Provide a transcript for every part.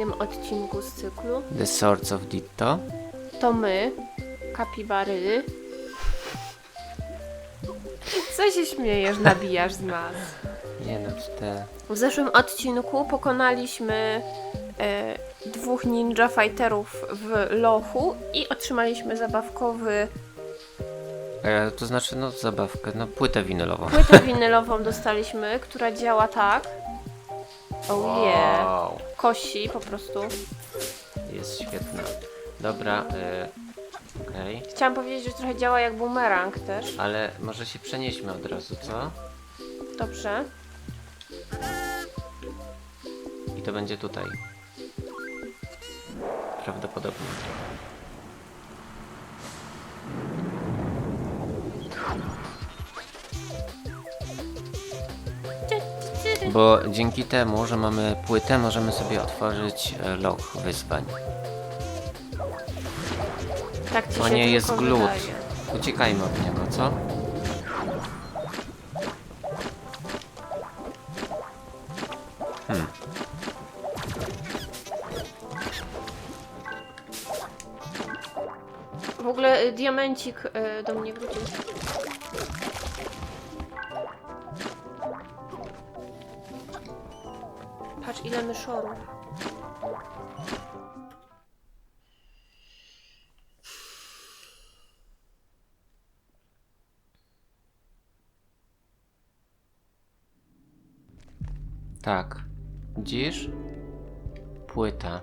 kolejnym odcinku z cyklu. The Swords of Ditto. To my, kapibary. Co się śmiejesz, nabijasz z nas? Nie no, te... W zeszłym odcinku pokonaliśmy e, dwóch ninja fighterów w lochu i otrzymaliśmy zabawkowy E, to znaczy, no zabawkę, no płytę winylową. płytę winylową dostaliśmy, która działa tak. Oh yeah. Wow, Kosi po prostu. jest świetna. Dobra, e, okej. Chciałam powiedzieć, że trochę działa jak bumerang też. Ale może się przenieśmy od razu, co? Dobrze. I to będzie tutaj. Prawdopodobnie. Bo dzięki temu, że mamy płytę, możemy sobie otworzyć e, loch wyzwań. Tak ci O się nie, jest tylko glut. wydaje. Uciekajmy od niego, co? Hmm. W ogóle y, diamencik y, do mnie wrócił. Patrz ile myszorów. Tak. Widzisz? Płyta.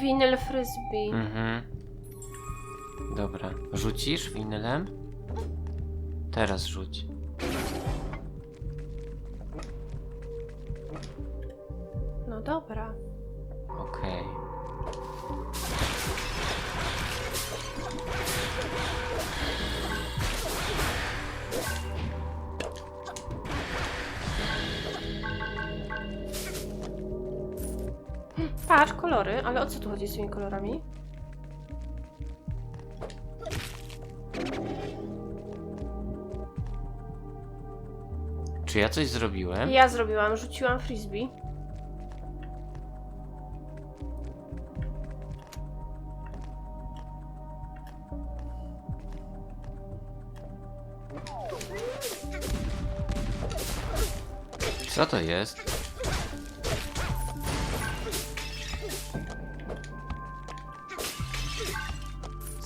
Winyl frisbee. Mhm. Dobra. Rzucisz winylem? Teraz rzuć. Patrz, kolory, ale o co tu chodzi z tymi kolorami? Czy ja coś zrobiłem? Ja zrobiłam, rzuciłam frisbee. Co to jest?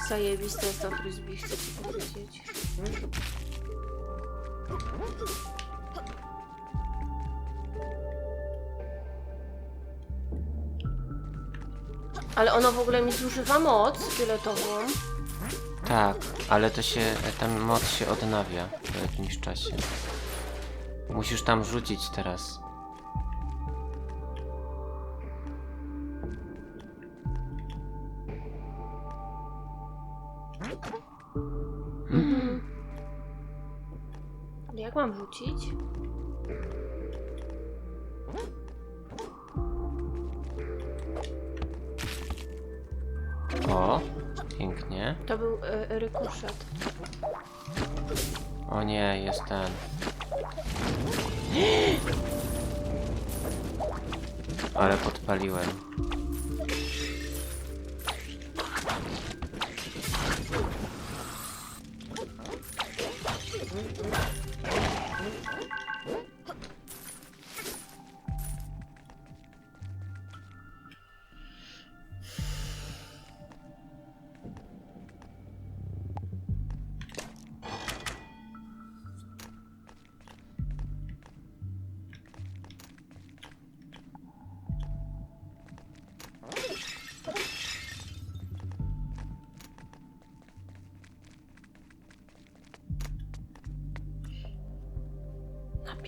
Zajebiste jest to frisbee, chcę ci powiedzieć. Ale ono w ogóle mi zużywa moc fioletową. Tak, ale to się, ten moc się odnawia po jakimś czasie. Musisz tam rzucić teraz. Rzucić? O, pięknie. To był y, rykoszet. O nie, jest ten. Ale podpaliłem.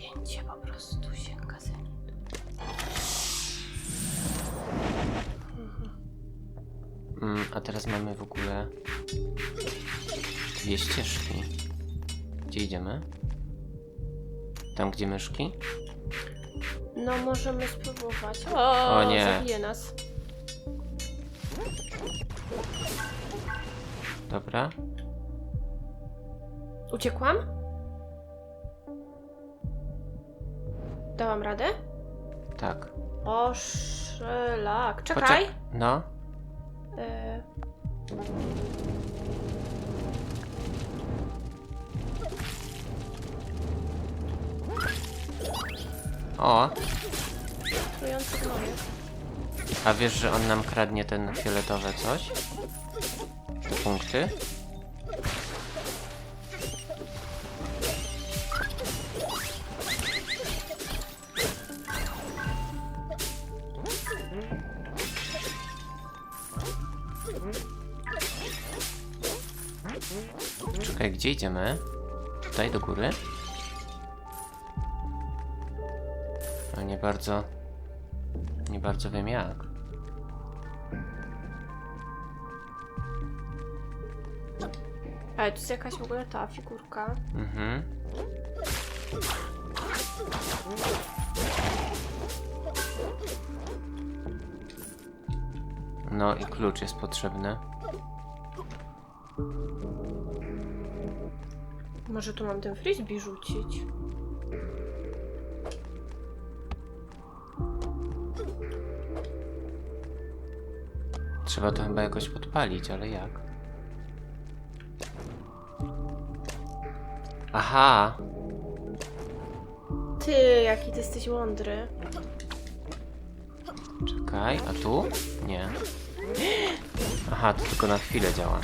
Napięcie po prostu sięga zenitu. Mm, a teraz mamy w ogóle dwie ścieżki. Gdzie idziemy? Tam, gdzie myszki? No możemy spróbować. O, O nie. zabije nas. Dobra. Uciekłam? Dałam radę? Tak. O, szlak. Czekaj. Poczek- No. E, O, trujący gnoje. a wiesz, że on nam kradnie ten fioletowe coś? Te punkty? Czekaj, gdzie idziemy? Tutaj do góry? No nie bardzo... Nie bardzo wiem jak. Ale to jest jakaś w ogóle ta figurka. Mhm. No i klucz jest potrzebny. Może tu mam ten frisbee rzucić? Trzeba to chyba jakoś podpalić, ale jak? Aha! Ty, jaki ty jesteś mądry. Czekaj, a tu? Nie. Aha, to tylko na chwilę działa.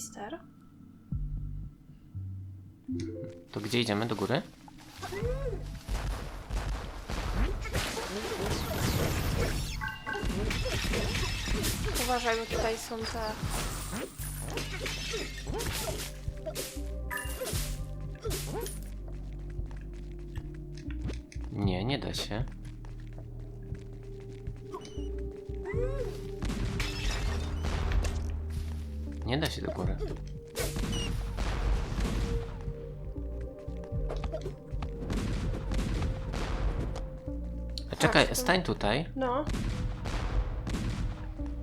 Mister. To gdzie idziemy? Do góry? Uważaj, bo tutaj są te... Nie, nie da się. Nie da się do góry. A czekaj, to- stań tutaj. No.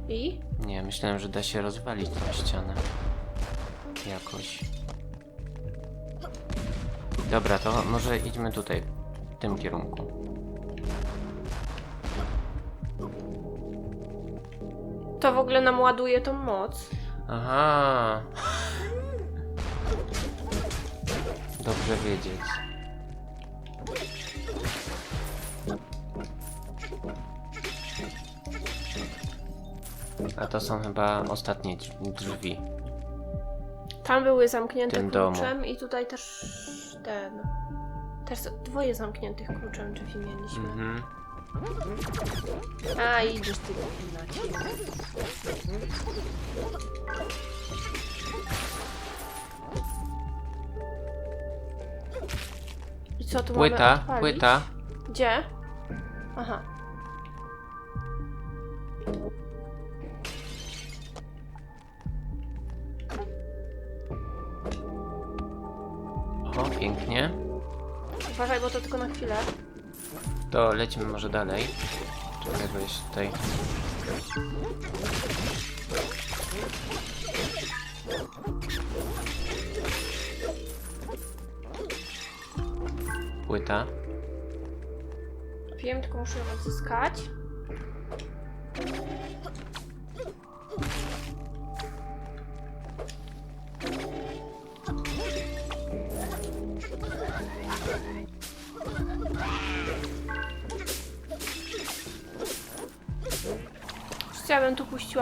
I? Nie, myślałem, że da się rozwalić tą ścianę. Jakoś. Dobra, to może idźmy tutaj, w tym kierunku. To w ogóle nam ładuje tą moc. Aha. Dobrze wiedzieć. A to są chyba ostatnie drzwi-. Tam były zamknięte tym domu. kluczem i tutaj też ten... Też dwoje zamkniętych kluczem drzwi mieliśmy. Mhm. A, idziesz ty do I co tu mamy Płyta, odpalić? płyta. Gdzie? Aha. O, pięknie. Uważaj, bo to tylko na chwilę. To lecimy może dalej. Czekaj, bo jest tutaj. Płyta. Wiem, tylko muszę ją odzyskać.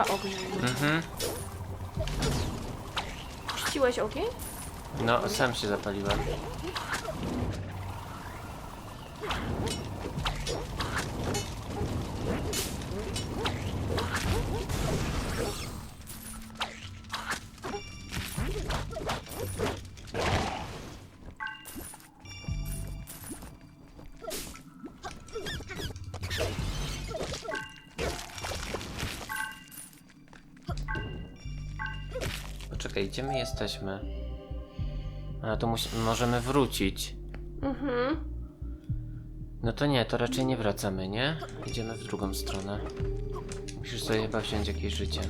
Puściła ogień. Mhm. Puściłeś ogień? No, sam się zapaliłem. Poczekaj, gdzie my jesteśmy? A to musi- możemy wrócić. Mhm. No to nie, to raczej nie wracamy, nie? Idziemy w drugą stronę. Musisz sobie chyba wziąć jakieś życie.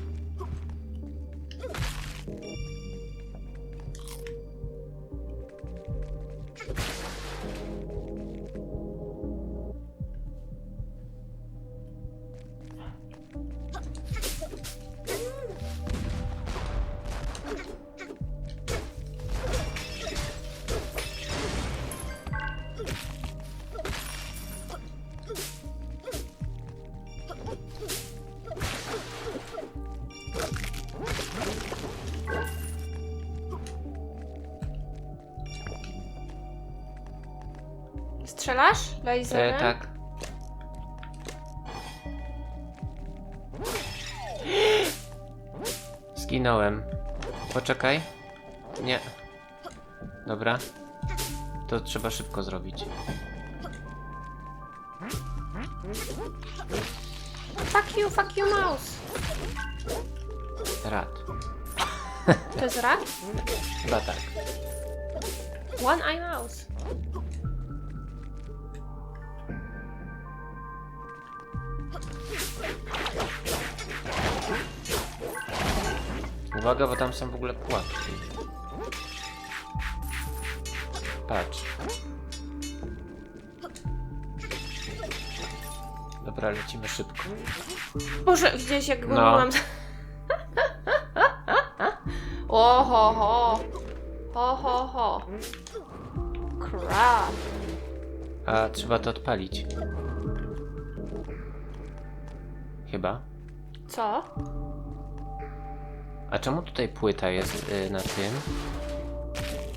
Strzelasz? Laserem? E, tak. Zginąłem. Poczekaj. Nie. Dobra. To trzeba szybko zrobić. Fuck you, fuck you, mouse. Rad. To jest rak? Chyba tak. One eye mouse. Uwaga, bo tam są w ogóle pułapki. Patrz. Dobra, lecimy szybko. Boże, gdzieś jak go No. byłam. O ho ho. Ho ho ho. Crap. A trzeba to odpalić. Chyba. Co? A czemu tutaj płyta jest y, na tym?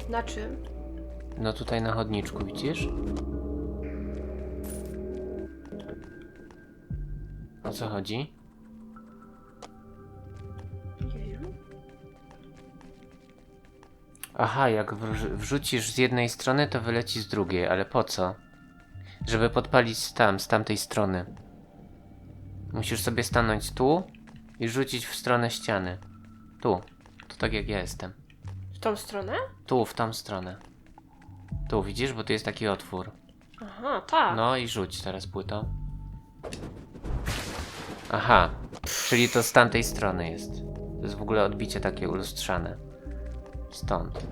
Na czym? No tutaj na chodniczku, widzisz? O co chodzi? Nie wiem. Aha, jak wrz- wrzucisz z jednej strony, to wyleci z drugiej, ale po co? Żeby podpalić tam, z tamtej strony. Musisz sobie stanąć tu i rzucić w stronę ściany. Tu. To tak jak ja jestem. W tą stronę? Tu, w tą stronę. Tu, widzisz? Bo tu jest taki otwór. Aha, tak. No i rzuć teraz płytą. Aha, czyli to z tamtej strony jest. To jest w ogóle odbicie takie ulustrzane. Stąd.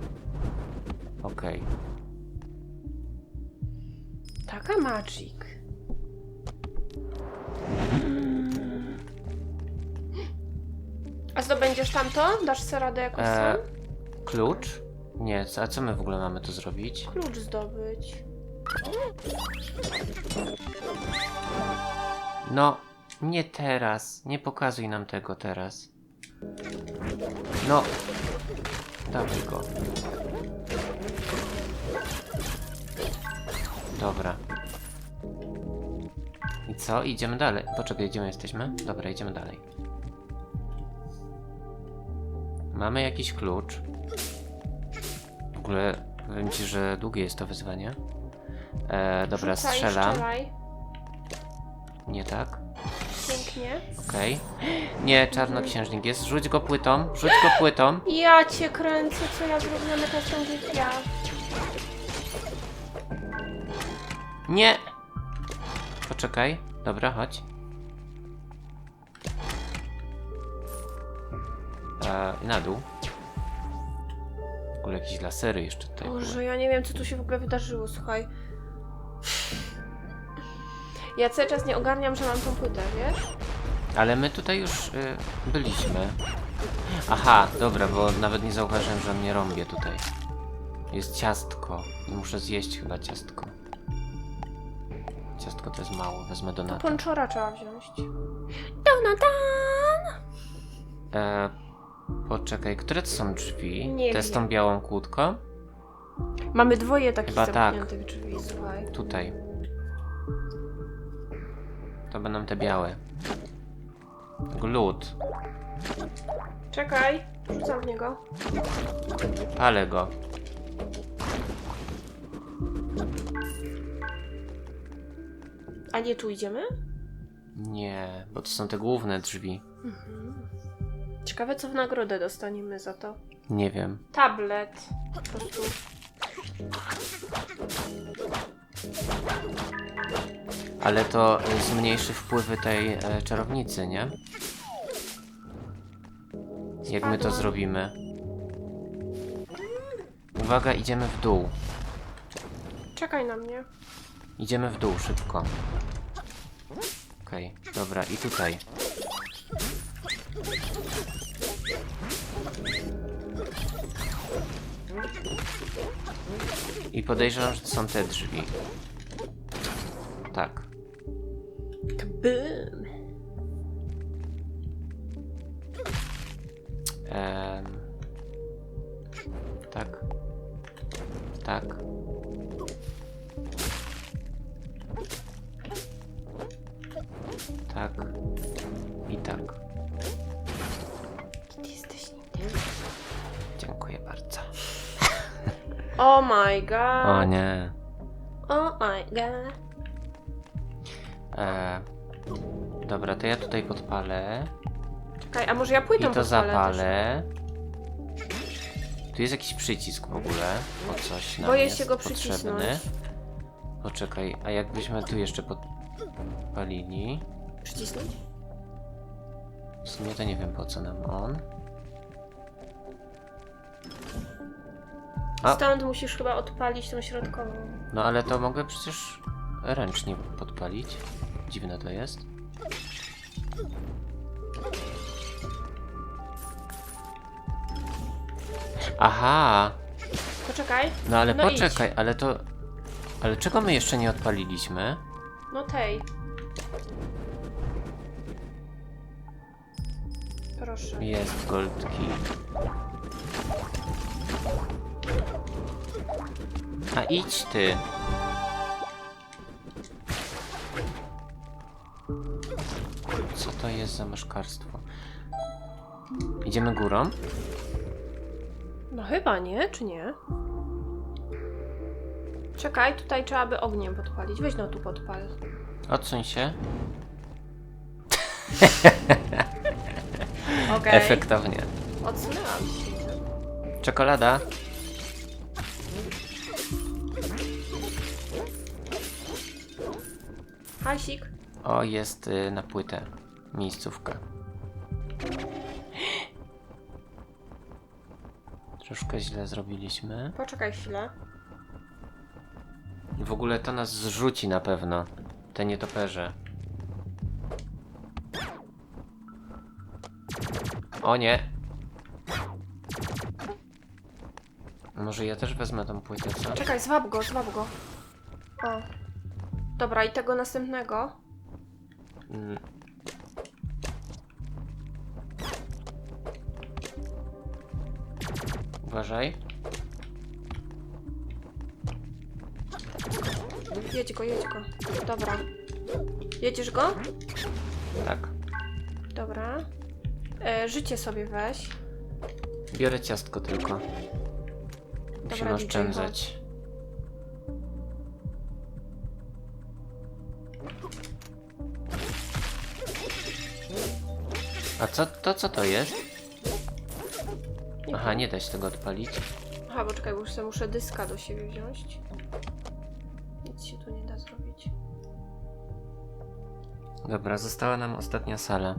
Okej. Taka magic. A zdobędziesz tamto? Dasz sobie radę jakoś E, sam? Klucz? Nie, co- a co my w ogóle mamy tu zrobić? Klucz zdobyć. No, nie teraz. Nie pokazuj nam tego teraz. No. Dawaj go. Dobra. I co? Idziemy dalej. Poczekaj, gdzie my jesteśmy? Dobra, idziemy dalej. Mamy jakiś klucz. W ogóle powiem ci, że długie jest to wyzwanie. E, dobra, Rzucaj, strzelam. strzelaj. Nie tak. Pięknie. Okej. Nie, czarnoksiężnik jest. Rzuć go płytą. Rzuć go płytą. Ja cię kręcę, co ja zrobiłam na ja. Nie! Poczekaj. Dobra, chodź. E, na dół. W ogóle jakieś lasery jeszcze tutaj były. Boże, ja nie wiem, co tu się w ogóle wydarzyło, słuchaj. Ja cały czas nie ogarniam, że mam tą płytę, wiesz? Ale my tutaj już y, byliśmy. Aha, dobra, bo nawet nie zauważyłem, że mnie rąbie tutaj. Jest ciastko. I muszę zjeść chyba ciastko. Ciastko to jest mało, wezmę donata. Ponczora trzeba wziąć. Donatan! E, poczekaj, które to są drzwi? Nie Te z tą wiem. białą kłódką? Mamy dwoje takich Chyba tak. zamkniętych drzwi, słuchaj. Tutaj. To będą te białe. Glut. Czekaj, rzucam w niego. Palę go. A nie tu idziemy? Nie, bo to są te główne drzwi. Ciekawe, co w nagrodę dostaniemy za to. Nie wiem. Tablet. Po prostu. Ale to zmniejszy wpływy tej e, czarownicy, nie? Jak my to zrobimy? Uwaga, idziemy w dół. Czekaj na mnie. Idziemy w dół szybko. Okej, dobra, i tutaj. I podejrzewam, że to są te drzwi. Tak. Boom. Ja tutaj podpalę. Czekaj, a może ja I pójdę to podpalę zapalę. Tu jest jakiś przycisk w ogóle. O coś nam Boję jest się go potrzebny. przycisnąć. Poczekaj, a jakbyśmy tu jeszcze podpalili? Też. Przycisnąć? W sumie to nie wiem po co nam on. A. Stąd musisz chyba odpalić tą środkową. No ale to mogę przecież ręcznie podpalić. Dziwne to jest. Aha, Poczekaj. no ale No poczekaj, ale to... Ale czego my jeszcze nie odpaliliśmy? No tej. Proszę. Jest gold key. A idź ty. Co to jest za myszkarstwo? Idziemy górą? No chyba nie, czy nie? Czekaj, tutaj trzeba by ogniem podpalić. Weź no tu podpal. Odsuń się. Okej. Efektownie. Odsunęłam się. Czekolada. Hasik. O, jest y, na płytę. Miejscówka. Troszkę źle zrobiliśmy. Poczekaj chwilę. W ogóle to nas zrzuci na pewno. Te nietoperze. O nie! Może ja też wezmę tą płytę, co? Czekaj, zwab go, zwab go. O. Dobra, i tego następnego. Mm. Uważaj. Jedź go, jedź go. Dobra. Jedziesz go? Tak. Dobra. E, życie sobie weź. Biorę ciastko tylko. Musimy DJ, oszczędzać. A co to co to jest? Aha, nie da się tego odpalić. Aha, bo czekaj, bo już sobie muszę dyska do siebie wziąć. Nic się tu nie da zrobić. Dobra, została nam ostatnia sala.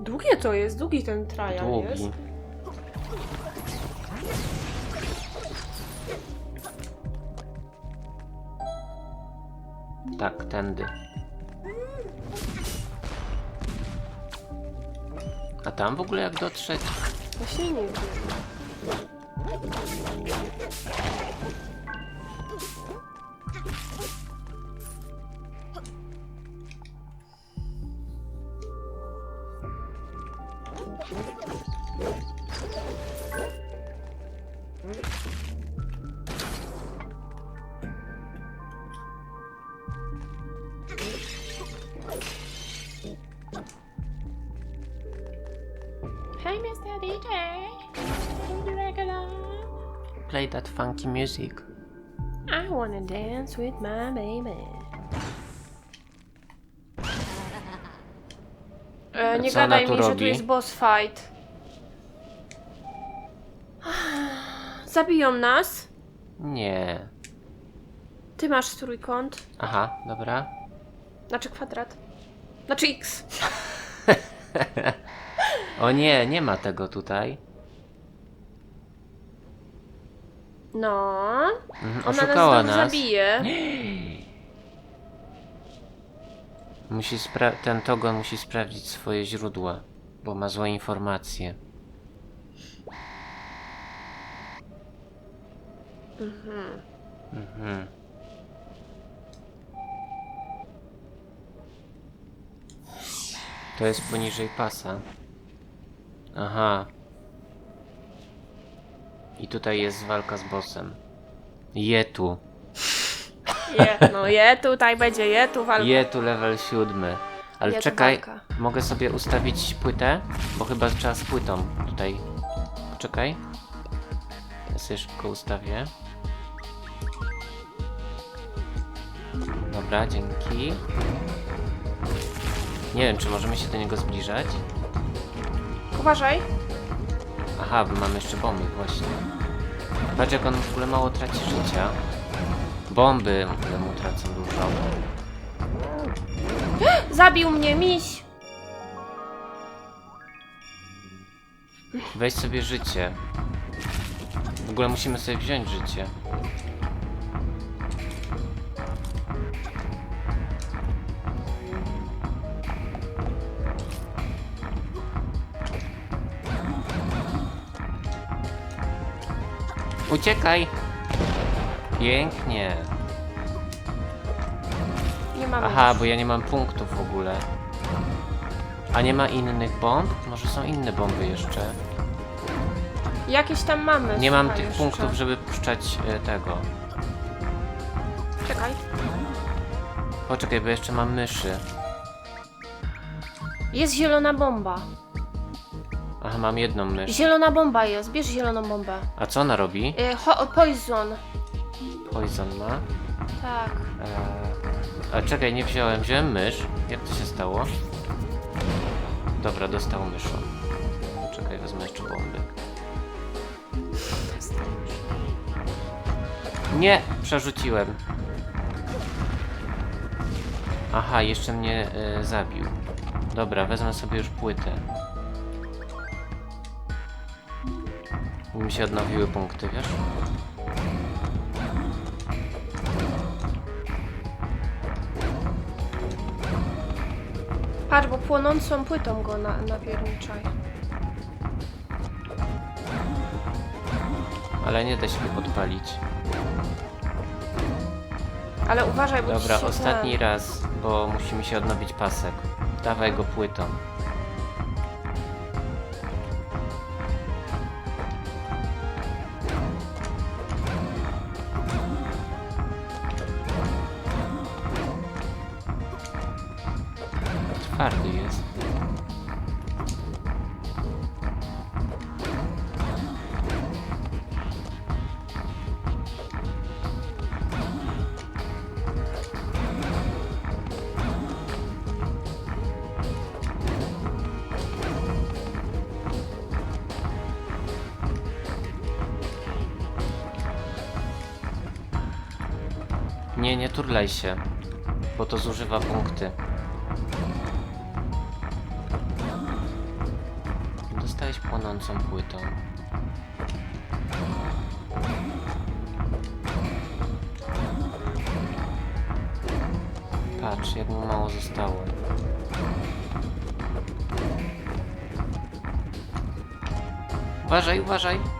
Długie to jest, długi ten trial jest. Długi. Tak, tędy. Tam w ogóle jak dotrzeć? Właśnie nie wiem. Hey, Mr. DJ. Would you like along? Play that funky music. I wanna dance with my baby. E, nie Co ona gadaj tu mi, że tu robi? jest boss fight. Zabiją nas. Nie. Ty masz trójkąt. Aha, dobra. Znaczy kwadrat. Znaczy x. O nie, nie ma tego tutaj. No. Mhm, Ona Oszukała nas, nas. nas zabije. Musi spra- ten Togon musi sprawdzić swoje źródła, bo ma złe informacje. Mhm. To jest poniżej pasa. Aha. I tutaj jest walka z bossem. Je tu. Je, no je, tutaj będzie, je, tu walka. Je tu level siódmy. Ale Je tu czekaj, walka. mogę sobie ustawić płytę? Bo chyba trzeba z płytą tutaj. Poczekaj. Ja sobie szybko ustawię. Dobra, dzięki. Nie wiem, czy możemy się do niego zbliżać. Uważaj. Aha, bo mamy jeszcze bomby, właśnie. Patrz jak on w ogóle mało traci życia. Bomby w ogóle mu tracą dużo. Zabił mnie miś. Weź sobie życie. W ogóle musimy sobie wziąć życie. Uciekaj! Pięknie. Nie mamy. Aha, już. bo ja nie mam punktów w ogóle. A nie ma innych bomb? Może są inne bomby jeszcze? Jakieś tam mamy. Nie mam słuchaj, tych jeszcze. punktów, żeby puszczać e, tego. Czekaj. Poczekaj, bo jeszcze mam myszy. Jest zielona bomba. Aha, mam jedną mysz. Zielona bomba jest. Bierz zieloną bombę. A co ona robi? Y, ho, poison. Poison ma. Tak. Eee, a czekaj, nie wziąłem. Wziąłem mysz. Jak to się stało? Dobra, dostał myszą. Czekaj, wezmę jeszcze bomby. Nie! Przerzuciłem. Aha, jeszcze mnie e, zabił. Dobra, wezmę sobie już płytę. Mi się odnowiły punkty, wiesz? Patrz, bo płonącą płytą go na, napierniczaj. Ale nie da się go podpalić. Ale uważaj, bo ci Dobra, się ostatni ten... raz, bo musi mi się odnowić pasek. Dawaj go płytą. Nie, nie turlaj się, bo to zużywa punkty. Dostałeś płonącą płytą. Patrz, jak mu mało zostało. Uważaj, uważaj!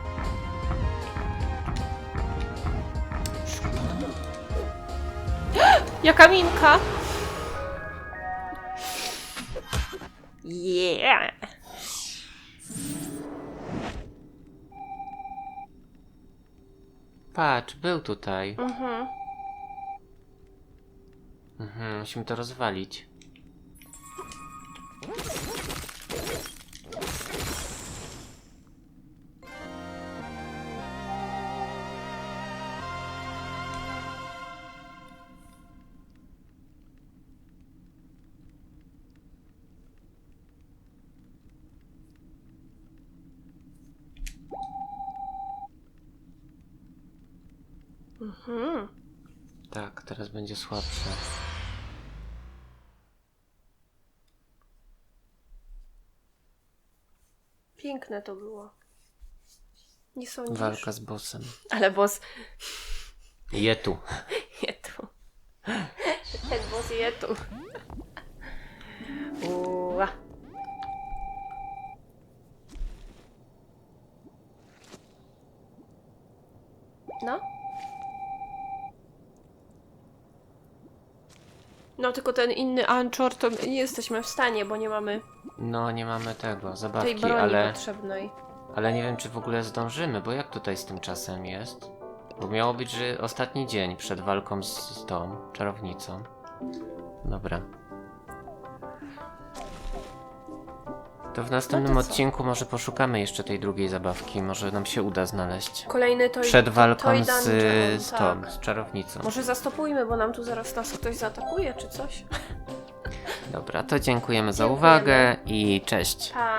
Jaka minka! Yeah! Patrz, był tutaj. Mhm. Mhm, musimy to rozwalić. będzie słabsze. Piękne to było. Nie sądzisz. Walka z bossem. Ale boss... Jetu. Jetu. Ten boss jetu. No tylko ten inny Anchor to nie jesteśmy w stanie, bo nie mamy No, nie mamy tego, tej zabawki, broni ale, potrzebnej. ale nie wiem, czy w ogóle zdążymy, bo jak tutaj z tym czasem jest? Bo miało być, że ostatni dzień przed walką z, z tą czarownicą. Dobra. To w następnym No to co? odcinku może poszukamy jeszcze tej drugiej zabawki, może nam się uda znaleźć. Kolejny to Przed to, walką Toy z, z tak. tą, z czarownicą. Może zastopujmy, bo nam tu zaraz nas ktoś zaatakuje, czy coś. Dobra, to dziękujemy za Dziękujemy. uwagę i cześć. Pa!